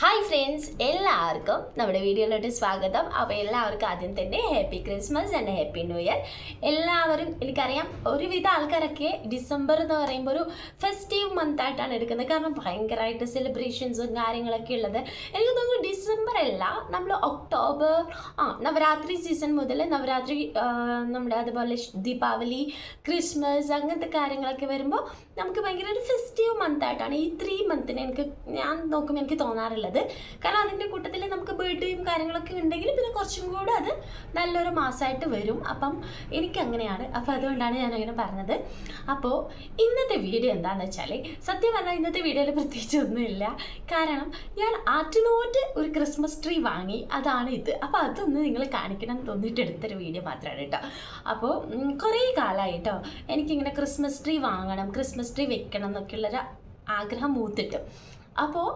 Hi friends എല്ലാവർക്കും നമ്മുടെ വീഡിയോയിലോട്ട് സ്വാഗതം. അപ്പോൾ എല്ലാവർക്കും ആദ്യം തന്നെ happy Christmas and happy new year എല്ലാവരും എനിക്കറിയാം ഒരുവിധ ആൾക്കാരൊക്കെ ഡിസംബർ എന്ന് പറയുമ്പോൾ ഒരു ഫെസ്റ്റീവ് മന്ത് ആയിട്ടാണ് എടുക്കുന്നത്. കാരണം ഭയങ്കരമായിട്ട് സെലിബ്രേഷൻസും കാര്യങ്ങളൊക്കെ ഉള്ളത്. എനിക്ക് ഡിസംബർ അല്ല നമ്മൾ ഒക്ടോബർ ആ നവരാത്രി സീസൺ മുതൽ നവരാത്രി നമ്മുടെ അതുപോലെ ദീപാവലി ക്രിസ്മസ് അങ്ങനത്തെ കാര്യങ്ങളൊക്കെ വരുമ്പോൾ നമുക്ക് ഭയങ്കര ഒരു ഫെസ്റ്റീവ് മന്ത് ആയിട്ടാണ് ഈ ത്രീ മന്തിന് എനിക്ക് ഞാൻ നോക്കുമ്പോൾ എനിക്ക് തോന്നാറുള്ളത്. കാരണം അതിന്റെ കൂട്ടത്തിൽ നമുക്ക് ബർത്ത്ഡേയും കാര്യങ്ങളൊക്കെ ഉണ്ടെങ്കിൽ പിന്നെ കുറച്ചും കൂടെ അത് നല്ലൊരു മാസമായിട്ട് വരും. അപ്പം എനിക്കങ്ങനെയാണ്. അപ്പം അതുകൊണ്ടാണ് ഞാൻ അങ്ങനെ പറഞ്ഞത്. അപ്പോൾ ഇന്നത്തെ വീഡിയോ എന്താണെന്ന് വെച്ചാൽ സത്യം പറഞ്ഞാൽ ഇന്നത്തെ വീഡിയോയിൽ പ്രത്യേകിച്ച് ഒന്നുമില്ല. കാരണം ഞാൻ ആറ്റുനോറ്റ് ഒരു ക്രിസ്മസ് ട്രീ വാങ്ങി അതാണ് ഇത്. അപ്പോൾ അതൊന്ന് നിങ്ങൾ കാണിക്കണം എന്ന് തോന്നിയിട്ട് എടുത്തൊരു വീഡിയോ മാത്രമാണ് കേട്ടോ. അപ്പോൾ കുറേ കാലമായി കേട്ടോ. എനിക്കിങ്ങനെ ക്രിസ്മസ് ട്രീ വാങ്ങണം ക്രിസ്മസ് ട്രീ വെക്കണം എന്നൊക്കെയുള്ളൊരു ആഗ്രഹം മൂത്തിട്ട്. അപ്പോൾ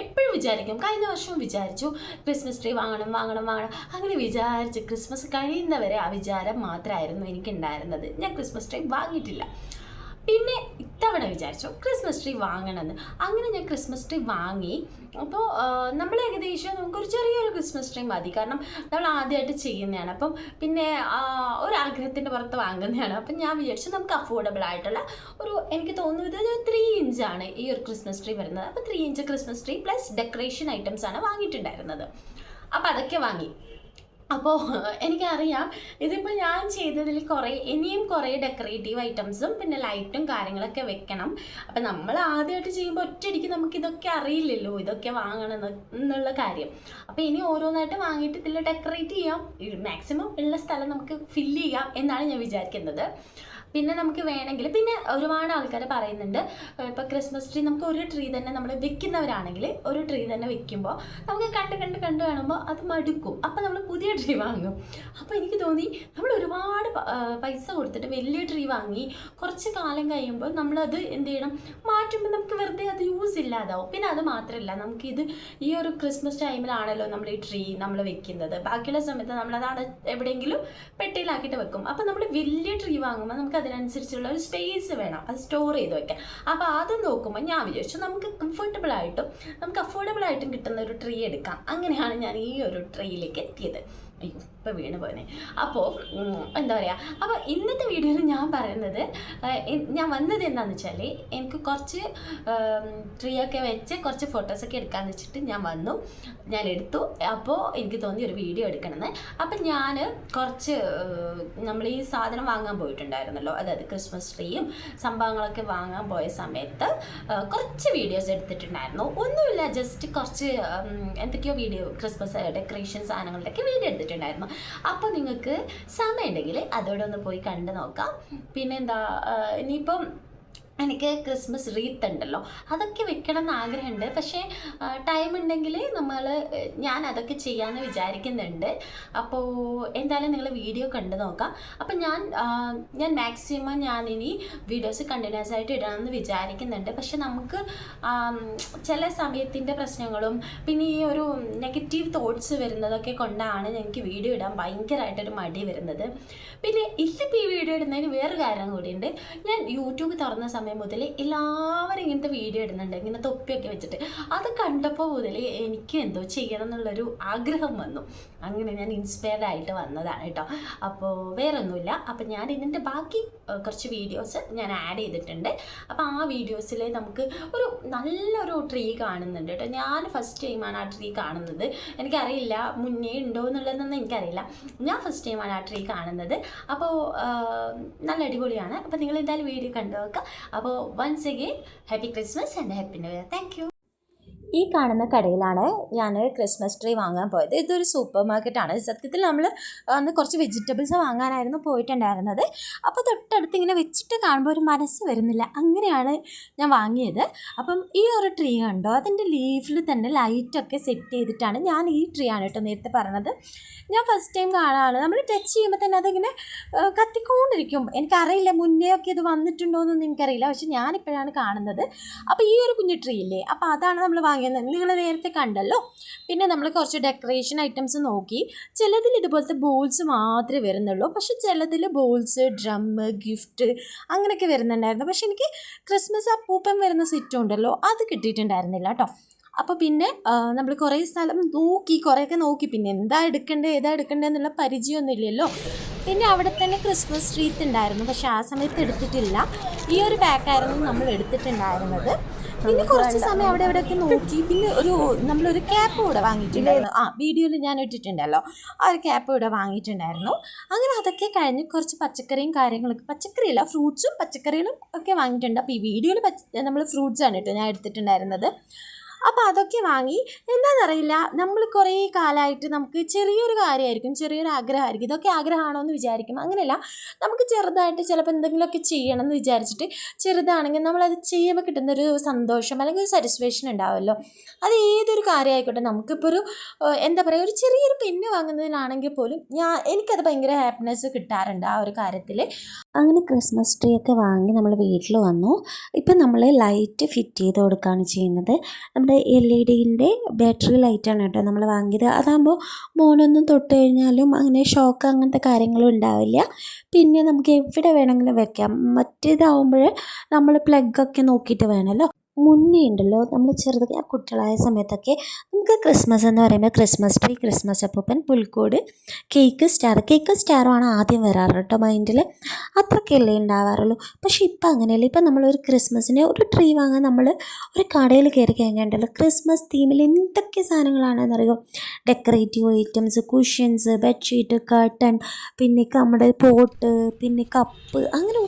എപ്പോഴും വിചാരിക്കും കഴിഞ്ഞ വർഷവും വിചാരിച്ചു ക്രിസ്മസ് ട്രീ വാങ്ങണം വാങ്ങണം വാങ്ങണം. അങ്ങനെ വിചാരിച്ച് ക്രിസ്മസ് കഴിയുന്നവരെ ആ വിചാരം മാത്രമായിരുന്നു എനിക്കുണ്ടായിരുന്നത്. ഞാൻ ക്രിസ്മസ് ട്രീ വാങ്ങിയിട്ടില്ല. പിന്നെ ഇത്തവണ വിചാരിച്ചു ക്രിസ്മസ് ട്രീ വാങ്ങണമെന്ന്. അങ്ങനെ ഞാൻ ക്രിസ്മസ് ട്രീ വാങ്ങി. അപ്പോൾ നമ്മൾ ഏകദേശം നമുക്കൊരു ചെറിയൊരു ക്രിസ്മസ് ട്രീ മതി. കാരണം നമ്മൾ ആദ്യമായിട്ട് ചെയ്യുന്നതാണ്. അപ്പം പിന്നെ ഒരു ആഗ്രഹത്തിന്റെ പുറത്ത് വാങ്ങുന്നതാണ്. അപ്പം ഞാൻ വിചാരിച്ചു നമുക്ക് അഫോർഡബിൾ ആയിട്ടുള്ള ഒരു എനിക്ക് തോന്നുന്നത് ത്രീ ഇഞ്ചാണ് ഈ ഒരു ക്രിസ്മസ് ട്രീ വരുന്നത്. അപ്പോൾ three inch Christmas tree plus decoration items ആണ് വാങ്ങിയിട്ടുണ്ടായിരുന്നത്. അപ്പോൾ അതൊക്കെ വാങ്ങി. അപ്പോൾ എനിക്കറിയാം. ഇതിപ്പോൾ ഞാൻ ചെയ്തതിൽ കുറേ ഇനിയും കുറേ ഡെക്കറേറ്റീവ് ഐറ്റംസും പിന്നെ ലൈറ്റും കാര്യങ്ങളൊക്കെ വെക്കണം. അപ്പം നമ്മൾ ആദ്യമായിട്ട് ചെയ്യുമ്പോൾ ഒറ്റയടിക്ക് നമുക്ക് ഇതൊക്കെ അറിയില്ലല്ലോ ഇതൊക്കെ വാങ്ങണം എന്നുള്ള കാര്യം. അപ്പോൾ ഇനി ഓരോന്നായിട്ട് വാങ്ങിയിട്ട് ഇതിൽ ഡെക്കറേറ്റ് ചെയ്യാം. മാക്സിമം ഉള്ള സ്ഥലം നമുക്ക് ഫില്ല് ചെയ്യാം എന്നാണ് ഞാൻ വിചാരിക്കുന്നത്. പിന്നെ നമുക്ക് വേണമെങ്കിൽ പിന്നെ ഒരുപാട് ആൾക്കാർ പറയുന്നുണ്ട് ഇപ്പോൾ ക്രിസ്മസ് ട്രീ നമുക്ക് ഒരു ട്രീ തന്നെ നമ്മൾ വെക്കുന്നവരാണെങ്കിൽ ഒരു ട്രീ തന്നെ വെക്കുമ്പോൾ നമുക്ക് കണ്ട് കണ്ട് കണ്ട് കാണുമ്പോൾ അത് മടുക്കും. അപ്പോൾ നമ്മൾ പുതിയ ട്രീ വാങ്ങും. അപ്പോൾ എനിക്ക് തോന്നി നമ്മൾ ഒരുപാട് പൈസ കൊടുത്തിട്ട് വലിയ ട്രീ വാങ്ങി കുറച്ച് കാലം കഴിയുമ്പോൾ നമ്മളത് എന്ത് ചെയ്യണം? മാറ്റുമ്പോൾ നമുക്ക് വെറുതെ അത് യൂസ് ഇല്ലാതാവും. പിന്നെ അത് മാത്രമല്ല നമുക്കിത് ഈ ഒരു ക്രിസ്മസ് ടൈമിലാണല്ലോ നമ്മൾ ഈ ട്രീ നമ്മൾ വെക്കുന്നത്. ബാക്കിയുള്ള സമയത്ത് നമ്മളതാണ് എവിടെയെങ്കിലും പെട്ടിയിലാക്കിയിട്ട് വെക്കും. അപ്പോൾ നമ്മൾ വലിയ ട്രീ വാങ്ങുമ്പോൾ നമുക്ക് അതിനനുസരിച്ചുള്ള ഒരു സ്പേസ് വേണം. അത് സ്റ്റോർ ചെയ്ത് വെക്കാം അപ്പോൾ അത് നോക്കുമ്പോൾ ഞാൻ വിചാരിച്ചു നമുക്ക് കംഫർട്ടബിൾ ആയിട്ടും നമുക്ക് അഫോർഡബിൾ ആയിട്ടും കിട്ടുന്ന ഒരു ട്രീ എടുക്കാം. അങ്ങനെയാണ് ഞാൻ ഈ ഒരു ട്രീയിലേക്ക് എത്തിയത്. Айо. ഇപ്പം വീണ് പോനെ അപ്പോൾ എന്താ പറയുക അപ്പോൾ ഇന്നത്തെ വീഡിയോയിൽ ഞാൻ പറയുന്നത് ഞാൻ വന്നത് എന്താണെന്ന് വെച്ചാൽ എനിക്ക് കുറച്ച് ട്രീ ഒക്കെ വെച്ച് കുറച്ച് ഫോട്ടോസൊക്കെ എടുക്കാമെന്ന് വെച്ചിട്ട് ഞാൻ വന്നു ഞാൻ എടുത്തു. അപ്പോൾ എനിക്ക് തോന്നി ഒരു വീഡിയോ എടുക്കണമെന്ന്. അപ്പം ഞാൻ കുറച്ച് നമ്മൾ ഈ സാധനം വാങ്ങാൻ പോയിട്ടുണ്ടായിരുന്നല്ലോ. അതായത് ക്രിസ്മസ് ട്രീയും സംഭവങ്ങളൊക്കെ വാങ്ങാൻ പോയ സമയത്ത് കുറച്ച് വീഡിയോസ് എടുത്തിട്ടുണ്ടായിരുന്നു. ഒന്നുമില്ല ജസ്റ്റ് കുറച്ച് എന്തൊക്കെയോ വീഡിയോ ക്രിസ്മസ് ഡെക്കറേഷൻ സാധനങ്ങളുടെയൊക്കെ വീഡിയോ എടുത്തിട്ടുണ്ടായിരുന്നു. അപ്പോൾ നിങ്ങൾക്ക് സമയമുണ്ടെങ്കിൽ അതോടെ ഒന്ന് പോയി കണ്ടു നോക്കാം. പിന്നെന്താ ഇനിയിപ്പം എനിക്ക് ക്രിസ്മസ് റീത്ത് ഉണ്ടല്ലോ. അതൊക്കെ വെക്കണം എന്ന് ആഗ്രഹമുണ്ട്. പക്ഷേ ടൈം ഉണ്ടെങ്കിൽ നമ്മൾ ഞാൻ അതൊക്കെ ചെയ്യാമെന്ന് വിചാരിക്കുന്നുണ്ട്. അപ്പോൾ എന്തായാലും നിങ്ങൾ വീഡിയോ കണ്ടു നോക്കാം. അപ്പം ഞാൻ ഞാൻ മാക്സിമം ഞാൻ ഇനി വീഡിയോസ് കണ്ടിന്യൂസ് ആയിട്ട് ഇടണമെന്ന് വിചാരിക്കുന്നുണ്ട്. പക്ഷെ നമുക്ക് ചില സമയത്തിന്റെ പ്രശ്നങ്ങളും പിന്നെ ഈ ഒരു നെഗറ്റീവ് തോട്ട്സ് വരുന്നതൊക്കെ കൊണ്ടാണ് എനിക്ക് വീഡിയോ ഇടാൻ ഭയങ്കരമായിട്ടൊരു മടി വരുന്നത്. പിന്നെ ഇല്ലിപ്പോൾ ഈ വീഡിയോ ഇടുന്നതിന് വേറൊരു കാര്യം കൂടിയുണ്ട്. ഞാൻ യൂട്യൂബ് തുറന്ന സമയം മുതൽ എല്ലാവരും ഇങ്ങനത്തെ വീഡിയോ ഇടുന്നുണ്ട്. ഇങ്ങനെ തൊപ്പിയൊക്കെ വെച്ചിട്ട്. അത് കണ്ടപ്പോൾ മുതൽ എനിക്ക് എന്തോ ചെയ്യണം എന്നുള്ളൊരു ആഗ്രഹം വന്നു. അങ്ങനെ ഞാൻ ഇൻസ്പയർഡ് ആയിട്ട് വന്നതാണ് കേട്ടോ. അപ്പോൾ വേറൊന്നുമില്ല. അപ്പോൾ ഞാൻ ഇതിന്റെ ബാക്കി കുറച്ച് വീഡിയോസ് ഞാൻ ആഡ് ചെയ്തിട്ടുണ്ട്. അപ്പോൾ ആ വീഡിയോസിൽ നമുക്ക് ഒരു നല്ലൊരു ട്രീ കാണുന്നുണ്ട് കേട്ടോ. ഞാൻ ഫസ്റ്റ് ടൈമാണ് ആ ട്രീ കാണുന്നത്. എനിക്കറിയില്ല മുന്നേ ഉണ്ടോ എന്നുള്ളതൊന്നും എനിക്കറിയില്ല. ഞാൻ ഫസ്റ്റ് ടൈമാണ് ആ ട്രീ കാണുന്നത്. അപ്പോൾ നല്ല അടിപൊളിയാണ്. അപ്പോൾ നിങ്ങൾ എന്തായാലും വീഡിയോ കണ്ടു നോക്കുക അപ്പോൾ once again happy Christmas and happy new year thank you ഈ കാണുന്ന കടയിലാണ് ഞാൻ ക്രിസ്മസ് ട്രീ വാങ്ങാൻ പോയത്. ഇതൊരു സൂപ്പർ മാർക്കറ്റാണ് സത്യത്തിൽ നമ്മൾ അന്ന് കുറച്ച് വെജിറ്റബിൾസ് വാങ്ങാനായിരുന്നു പോയിട്ടുണ്ടായിരുന്നത്. അപ്പോൾ തൊട്ടടുത്ത് ഇങ്ങനെ വെച്ചിട്ട് കാണുമ്പോൾ ഒരു മനസ്സ് വരുന്നില്ല. അങ്ങനെയാണ് ഞാൻ വാങ്ങിയത്. അപ്പം ഈ ഒരു ട്രീ കണ്ടോ? അതിന്റെ ലീഫിൽ തന്നെ ലൈറ്റൊക്കെ സെറ്റ് ചെയ്തിട്ടാണ് ഞാൻ ഈ ട്രീ ആണ് കേട്ടോ നേരത്തെ പറഞ്ഞത്. ഞാൻ ഫസ്റ്റ് ടൈം കാണാണ് നമ്മൾ ടച്ച് ചെയ്യുമ്പോൾ തന്നെ അതിങ്ങനെ കത്തിക്കൊണ്ടിരിക്കും. എനിക്കറിയില്ല മുന്നേ ഒക്കെ ഇത് വന്നിട്ടുണ്ടോ എന്നൊന്നും എനിക്കറിയില്ല. പക്ഷെ ഞാനിപ്പോഴാണ് കാണുന്നത്. അപ്പോൾ ഈ ഒരു കുഞ്ഞു ട്രീ ഇല്ലേ? അപ്പോൾ അതാണ് നമ്മൾ വാങ്ങിയത് നിങ്ങൾ നേരത്തെ കണ്ടല്ലോ. പിന്നെ നമ്മൾ കുറച്ച് ഡെക്കറേഷൻ ഐറ്റംസ് നോക്കി. ചിലതിൽ ഇതുപോലത്തെ ബോൾസ് മാത്രമേ വരുന്നുള്ളൂ. പക്ഷെ ചിലതിൽ ബോൾസ് ഡ്രമ്മ് ഗിഫ്റ്റ് അങ്ങനെയൊക്കെ വരുന്നുണ്ടായിരുന്നു. പക്ഷെ എനിക്ക് ക്രിസ്മസ് അപ്പൂപ്പൻ വരുന്ന സെറ്റും ഉണ്ടല്ലോ അത് കിട്ടിയിട്ടുണ്ടായിരുന്നില്ല കേട്ടോ അപ്പോൾ പിന്നെ നമ്മൾ കുറേ സ്ഥലം നോക്കി കുറേയൊക്കെ നോക്കി. പിന്നെ എന്താ എടുക്കേണ്ടത് ഏതാ എടുക്കേണ്ടതെന്നുള്ള പരിചയമൊന്നും ഇല്ലല്ലോ പിന്നെ അവിടെ തന്നെ ക്രിസ്മസ് ട്രീത്ത് ഉണ്ടായിരുന്നു പക്ഷെ ആ സമയത്ത് എടുത്തിട്ടില്ല. ഈ ഒരു പാക്കായിരുന്നു നമ്മൾ എടുത്തിട്ടുണ്ടായിരുന്നത്. പിന്നെ കുറച്ച് സമയം അവിടെ എവിടെയൊക്കെ നോക്കി. പിന്നെ ഒരു നമ്മളൊരു ക്യാപ്പ് കൂടെ വാങ്ങിയിട്ടുണ്ടായിരുന്നു. ആ വീഡിയോയിൽ ഞാൻ ഇട്ടിട്ടുണ്ടല്ലോ. ആ ഒരു ക്യാപ്പ് കൂടെ വാങ്ങിയിട്ടുണ്ടായിരുന്നു. അങ്ങനെ അതൊക്കെ കഴിഞ്ഞ് കുറച്ച് പച്ചക്കറിയും കാര്യങ്ങളൊക്കെ പച്ചക്കറിയല്ല ഫ്രൂട്ട്സും പച്ചക്കറികളും ഒക്കെ വാങ്ങിയിട്ടുണ്ട്. അപ്പോൾ ഈ വീഡിയോയിൽ നമ്മൾ ഫ്രൂട്ട്സാണ് കേട്ടോ ഞാൻ എടുത്തിട്ടുണ്ടായിരുന്നത്. അപ്പോൾ അതൊക്കെ വാങ്ങി. എന്താണെന്നറിയില്ല നമ്മൾ കുറേ കാലമായിട്ട് നമുക്ക് ചെറിയൊരു കാര്യമായിരിക്കും ചെറിയൊരു ആഗ്രഹമായിരിക്കും. ഇതൊക്കെ ആഗ്രഹമാണോ എന്ന് വിചാരിക്കും. അങ്ങനെയല്ല നമുക്ക് ചെറുതായിട്ട് ചിലപ്പോൾ എന്തെങ്കിലുമൊക്കെ ചെയ്യണം എന്ന് വിചാരിച്ചിട്ട് ചെറുതാണെങ്കിൽ നമ്മളത് ചെയ്യുമ്പോൾ കിട്ടുന്നൊരു സന്തോഷം അല്ലെങ്കിൽ ഒരു സാറ്റിസ്ഫാക്ഷൻ ഉണ്ടാവുമല്ലോ അത് ഏതൊരു കാര്യമായിക്കോട്ടെ നമുക്കിപ്പോൾ ഒരു എന്താ പറയുക ഒരു ചെറിയൊരു പെണ്ണ് വാങ്ങുന്നതിനാണെങ്കിൽ പോലും ഞാൻ എനിക്കത് ഭയങ്കര ഹാപ്പിനെസ് കിട്ടാറുണ്ട് ആ ഒരു കാര്യത്തിൽ അങ്ങനെ ക്രിസ്മസ് ട്രീ ഒക്കെ വാങ്ങി നമ്മൾ വീട്ടിൽ വന്നു. ഇപ്പം നമ്മൾ ലൈറ്റ് ഫിറ്റ് ചെയ്ത് കൊടുക്കുകയാണ് ചെയ്യുന്നത്. നമ്മുടെ എൽ ഇ ഡിന്റെ ബാറ്ററി ലൈറ്റാണ് കേട്ടോ നമ്മൾ വാങ്ങിയത്. അതാകുമ്പോൾ മോനൊന്നും തൊട്ട് കഴിഞ്ഞാലും അങ്ങനെ ഷോക്ക് അങ്ങനത്തെ കാര്യങ്ങളും ഉണ്ടാവില്ല. പിന്നെ നമുക്ക് എവിടെ വേണമെങ്കിലും വെക്കാം. മറ്റേതാവുമ്പോൾ നമ്മൾ പ്ലഗ് ഒക്കെ നോക്കിയിട്ട് വേണമല്ലോ. മുന്നേ ഉണ്ടല്ലോ നമ്മൾ ചെറുതായ കുട്ടികളായ സമയത്തൊക്കെ നമുക്ക് ക്രിസ്മസ് എന്ന് പറയുമ്പോൾ ക്രിസ്മസ് ട്രീ ക്രിസ്മസ് അപ്പൂപ്പൻ പുൽക്കൂട് കേക്ക് സ്റ്റാർ കേക്ക് സ്റ്റാറുമാണ് ആദ്യം വരാറ് കേട്ടോ മൈൻഡിൽ അത്രയ്ക്കല്ലേ ഉണ്ടാവാറുള്ളൂ പക്ഷേ ഇപ്പം അങ്ങനെയല്ല. ഇപ്പം നമ്മളൊരു ക്രിസ്മസിന് ഒരു ട്രീ വാങ്ങാൻ നമ്മൾ ഒരു കടയിൽ കയറി കഴിഞ്ഞിട്ടുണ്ടല്ലോ ക്രിസ്മസ് തീമിൽ എന്തൊക്കെ സാധനങ്ങളാണെന്നറിയോ? Decorative items cushions bedsheet curtain പിന്നെ നമ്മുടെ പോട്ട് പിന്നെ കപ്പ് അങ്ങനെ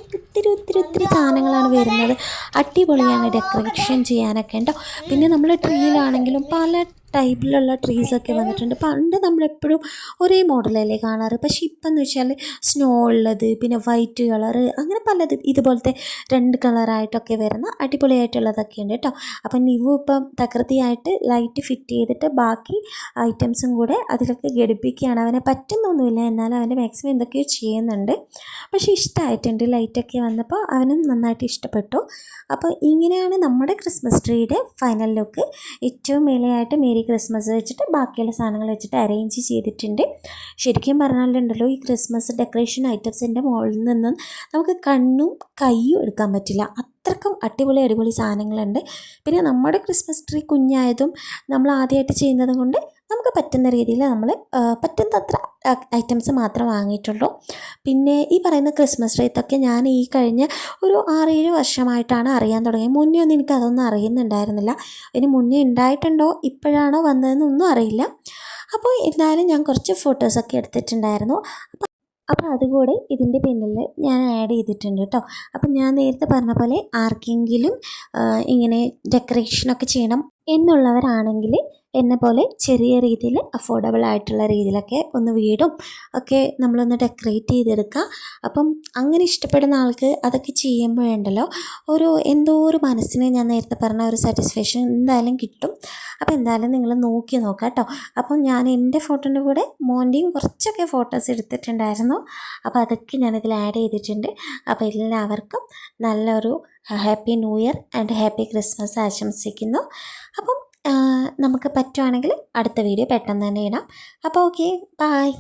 ഒത്തിരി ഒത്തിരി ഒത്തിരി സാധനങ്ങളാണ് വരുന്നത്. അടിപൊളിയാണ് ഡെക്കറേഷൻ ചെയ്യാനൊക്കെ ഉണ്ടോ? പിന്നെ നമ്മൾ ട്രീയിലാണെങ്കിലും പല ടൈപ്പിലുള്ള ട്രീസൊക്കെ വന്നിട്ടുണ്ട്. പണ്ട് നമ്മളെപ്പോഴും ഒരേ മോഡലല്ലേ കാണാറ്. പക്ഷേ ഇപ്പം എന്ന് വെച്ചാൽ സ്നോ ഉള്ളത് പിന്നെ വൈറ്റ് കളറ് അങ്ങനെ പലത് ഇതുപോലത്തെ രണ്ട് കളറായിട്ടൊക്കെ വരുന്ന അടിപൊളിയായിട്ടുള്ളതൊക്കെ ഉണ്ട് കേട്ടോ. അപ്പം നിവു ഇപ്പം തകൃതിയായിട്ട് ലൈറ്റ് ഫിറ്റ് ചെയ്തിട്ട് ബാക്കി ഐറ്റംസും കൂടെ അതിലൊക്കെ ഘടിപ്പിക്കുകയാണ്. അവനെ പറ്റുന്നൊന്നുമില്ല. എന്നാൽ അവന്റെ മാക്സിമം എന്തൊക്കെയോ ചെയ്യുന്നുണ്ട്. പക്ഷേ ഇഷ്ടമായിട്ടുണ്ട് ലൈറ്റൊക്കെ വന്നപ്പോൾ അവനും നന്നായിട്ട് ഇഷ്ടപ്പെട്ടു. അപ്പോൾ ഇങ്ങനെയാണ് നമ്മുടെ ക്രിസ്മസ് ട്രീയുടെ ഫൈനൽ ലുക്ക് ഏറ്റവും മേലെയായിട്ട് മേരി ക്രിസ്മസ് വെച്ചിട്ട് ബാക്കിയുള്ള സാധനങ്ങൾ വെച്ചിട്ട് അറേഞ്ച് ചെയ്തിട്ടുണ്ട്. ശരിക്കും പറഞ്ഞാലുണ്ടല്ലോ ഈ ക്രിസ്മസ് ഡെക്കറേഷൻ ഐറ്റംസിന്റെ മുകളിൽ നിന്നും നമുക്ക് കണ്ണും കൈയും എടുക്കാൻ പറ്റില്ല. അത്രക്കും അടിപൊളി അടിപൊളി സാധനങ്ങളുണ്ട്. പിന്നെ നമ്മുടെ ക്രിസ്മസ് ട്രീ കുഞ്ഞായതും നമ്മൾ ആദ്യമായിട്ട് ചെയ്യുന്നത് കൊണ്ട് നമുക്ക് പറ്റുന്ന രീതിയിൽ നമ്മൾ പറ്റുന്നത്ര ഐറ്റംസ് മാത്രം വാങ്ങിയിട്ടുള്ളൂ. പിന്നെ ഈ പറയുന്ന ക്രിസ്മസ് ട്രീത്തൊക്കെ ഞാൻ ഈ കഴിഞ്ഞ ഒരു ആറേഴ് വർഷമായിട്ടാണ് അറിയാൻ തുടങ്ങിയത്. മുന്നേ ഒന്നും എനിക്ക് അതൊന്നും അറിയുന്നുണ്ടായിരുന്നില്ല. ഇനി മുന്നേ ഉണ്ടായിട്ടുണ്ടോ? ഇപ്പോഴാണോ വന്നതെന്നൊന്നും അറിയില്ല. അപ്പോൾ എന്തായാലും ഞാൻ കുറച്ച് ഫോട്ടോസൊക്കെ എടുത്തിട്ടുണ്ടായിരുന്നു. അപ്പം അപ്പോൾ അതുകൂടെ ഇതിന്റെ പിന്നിൽ ഞാൻ ആഡ് ചെയ്തിട്ടുണ്ട് കേട്ടോ. അപ്പം ഞാൻ നേരത്തെ പറഞ്ഞ പോലെ ആർക്കെങ്കിലും ഇങ്ങനെ ഡെക്കറേഷനൊക്കെ ചെയ്യണം എന്നുള്ളവരാണെങ്കിൽ എന്നെ പോലെ ചെറിയ രീതിയിൽ അഫോർഡബിൾ ആയിട്ടുള്ള രീതിയിലൊക്കെ ഒന്ന് വീടും ഒക്കെ നമ്മളൊന്ന് ഡെക്കറേറ്റ് ചെയ്തെടുക്കുക. അപ്പം അങ്ങനെ ഇഷ്ടപ്പെടുന്ന ആൾക്ക് അതൊക്കെ ചെയ്യുമ്പോഴുണ്ടല്ലോ ഒരു എന്തോ ഒരു മനസ്സിന് ഞാൻ നേരത്തെ പറഞ്ഞ ഒരു സാറ്റിസ്ഫാക്ഷൻ എന്തായാലും കിട്ടും. അപ്പോൾ എന്തായാലും നിങ്ങൾ നോക്കി നോക്കാം കേട്ടോ. അപ്പം ഞാൻ എന്റെ ഫോട്ടോന്റെ കൂടെ മോന്റെയും കുറച്ചൊക്കെ ഫോട്ടോസ് എടുത്തിട്ടുണ്ടായിരുന്നു. അപ്പോൾ അതൊക്കെ ഞാനിതിൽ ആഡ് ചെയ്തിട്ടുണ്ട്. അപ്പോൾ എല്ലാവർക്കും നല്ലൊരു happy new year and happy Christmas ആശംസിക്കുന്നു. അപ്പം നമുക്ക് പറ്റുവാണെങ്കിൽ അടുത്ത വീഡിയോ പെട്ടെന്ന് തന്നെ ഇടാം. അപ്പോൾ ഓക്കെ ബായ്